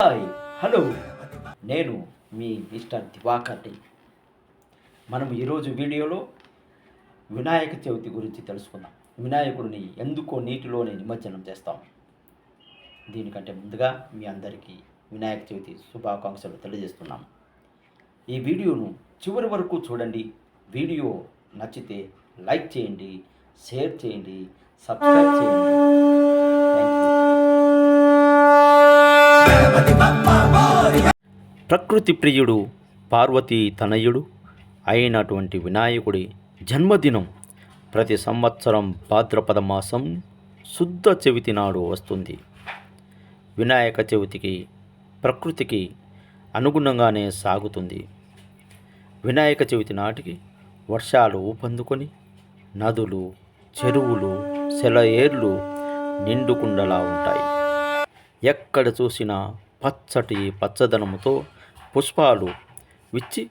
Hi hello. నేను మీ mister దివాకర్ని మనం ఈరోజు వీడియోలో వినాయక చవితి గురించి తెలుసుకుందాం. వినాయకుడిని ఎందుకో నీటిలోనే నిమజ్జనం చేస్తాం? దీనికంటే ముందుగా మీ అందరికీ వినాయక చవితి శుభాకాంక్షలు తెలియజేస్తున్నాం. ఈ వీడియోను చివరి వరకు చూడండి. వీడియో నచ్చితే లైక్ చేయండి షేర్ చేయండి సబ్స్క్రైబ్ చేయండి. ప్రకృతి ప్రియుడు పార్వతీ తనయుడు అయినటువంటి వినాయకుడి జన్మదినం ప్రతి సంవత్సరం భాద్రపద మాసం శుద్ధ చవితి నాడు వస్తుంది. వినాయక చవితికి ప్రకృతికి అనుగుణంగానే సాగుతుంది. వినాయక చవితి నాటికి వర్షాలు ఊపందుకొని నదులు చెరువులు సెలయేర్లు నిండుకుండలా ఉంటాయి. ఎక్కడ చూసినా పచ్చటి పచ్చదనముతో పుష్పాలు విచ్చి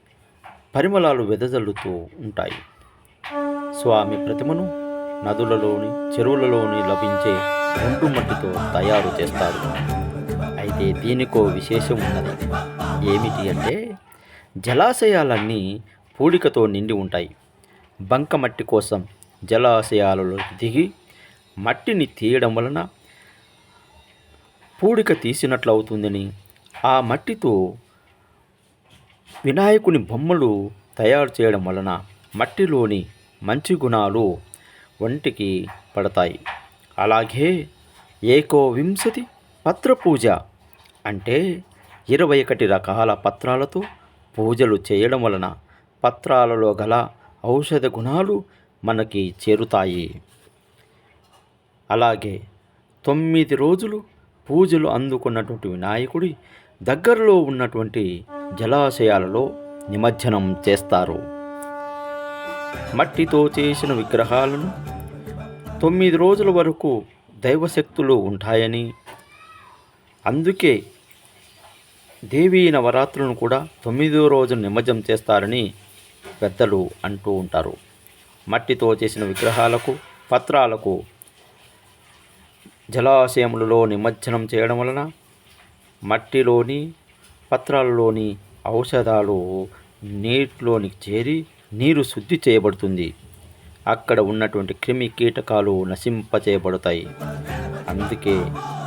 పరిమళాలు వెదజల్లుతూ ఉంటాయి. స్వామి ప్రతిమను నదులలోని చెరువులలోని లభించే ఒండు మట్టితో తయారు చేస్తారు. అయితే దీనికో విశేషం ఉన్నది. ఏమిటి అంటే జలాశయాలన్నీ పూడికతో నిండి ఉంటాయి. బంకమట్టి కోసం జలాశయాలలో దిగి మట్టిని తీయడం వలన పూడిక తీసినట్లు అవుతుందని ఆ మట్టితో వినాయకుని బొమ్మలు తయారు చేయడం వలన మట్టిలోని మంచి గుణాలు ఒంటికి పడతాయి. అలాగే ఏకోవింశతి పత్ర పూజ అంటే ఇరవై ఒకటి రకాల పత్రాలతో పూజలు చేయడం వలన పత్రాలలో గల ఔషధ గుణాలు మనకి చేరుతాయి. అలాగే తొమ్మిది రోజులు పూజలు అందుకున్నటువంటి వినాయకుడి దగ్గరలో ఉన్నటువంటి జలాశయాలలో నిమజ్జనం చేస్తారు. మట్టితో చేసిన విగ్రహాలను తొమ్మిది రోజుల వరకు దైవశక్తులు ఉంటాయని అందుకే దేవీ నవరాత్రులను కూడా తొమ్మిదో రోజు నిమజ్జనం చేస్తారని పెద్దలు అంటూ ఉంటారు. మట్టితో చేసిన విగ్రహాలకు పత్రాలకు జలాశయములలో నిమజ్జనం చేయడం వలన మట్టిలోని పత్రాలలోని ఔషధాలు నీటిలోనికి చేరి నీరు శుద్ధి చేయబడుతుంది. అక్కడ ఉన్నటువంటి క్రిమి కీటకాలు నశింపచేయబడతాయి. అందుకే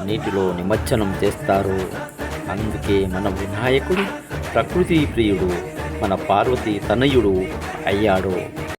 నీటిలో నిమజ్జనం చేస్తారు. అందుకే మన వినాయకుడు ప్రకృతి ప్రియుడు మన పార్వతి తనయుడు అయ్యాడు.